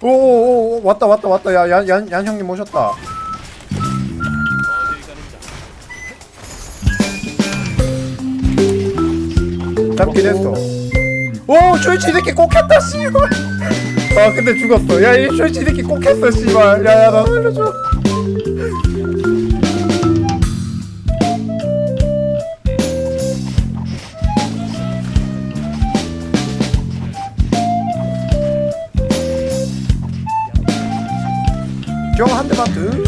오오오 왔다 왔다 왔다. 야얀얀 얀 형님 오셨다. 잡긴 했어. 오 쇼이치 이 새끼 꼭 했다 씨발. 아 근데 죽었어. 야이 쇼이치 이 새끼 꼭 했어 씨발. 야야 나 살려줘 경 한 대만 드.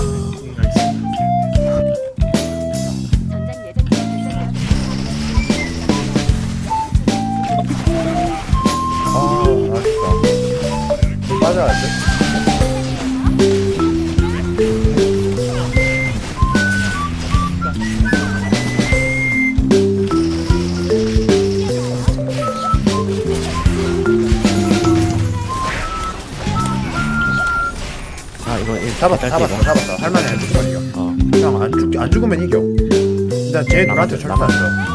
아, 아쉽다. 맞아야 돼. 아 이거 일 잡았다, 잡았다, 이거. 잡았다. 할만해, 무조건 이겨. 어 그냥 안 죽, 안 죽으면 이겨. 일단 쟤 둘한테 절대 안 져.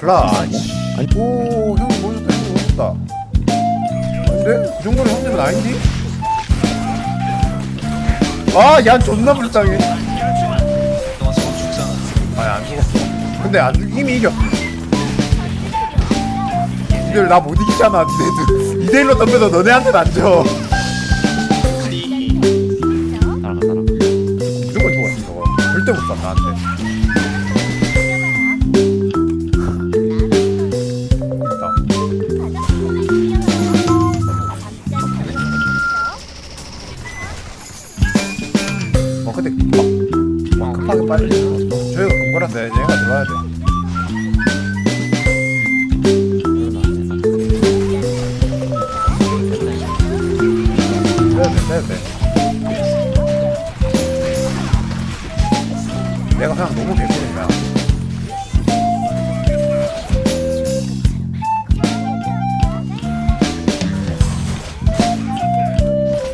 클라. 아니 오, 형님 멋있다, 형님 멋있다. 근데 그 정도는 형님은 아닌데? 아, 얀 존나 불쌍해. 안 죽었어. 근데 안 죽, 이미 이겨. 니들 나 못 이기잖아, 니네들. 2대1로 덤벼도 너네한테는 안 져. 날아가 날아가 무조건 죽었어, 저거. 절대 못 써, 나한테. 있다. 어, 근데 막, 막 급하게 빨리 금거라서 얘가 들어와야 돼. 돼, 빼야 돼. 내가 그냥 너무 개꿀이야.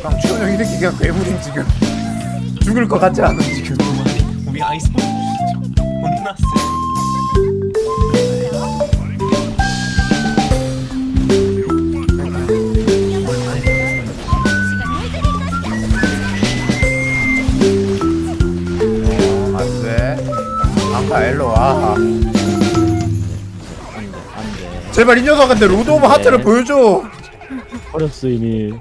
그냥 주현 형이 새끼 그냥 괴물임 지금. 죽을 것 같지 않아 지금. 우리 아이스볼 존나 세. 안가 엘로 와. 안돼 안돼 제발 이 녀석한테 로드 오브 하트를 네. 보여줘. 버렸어 이미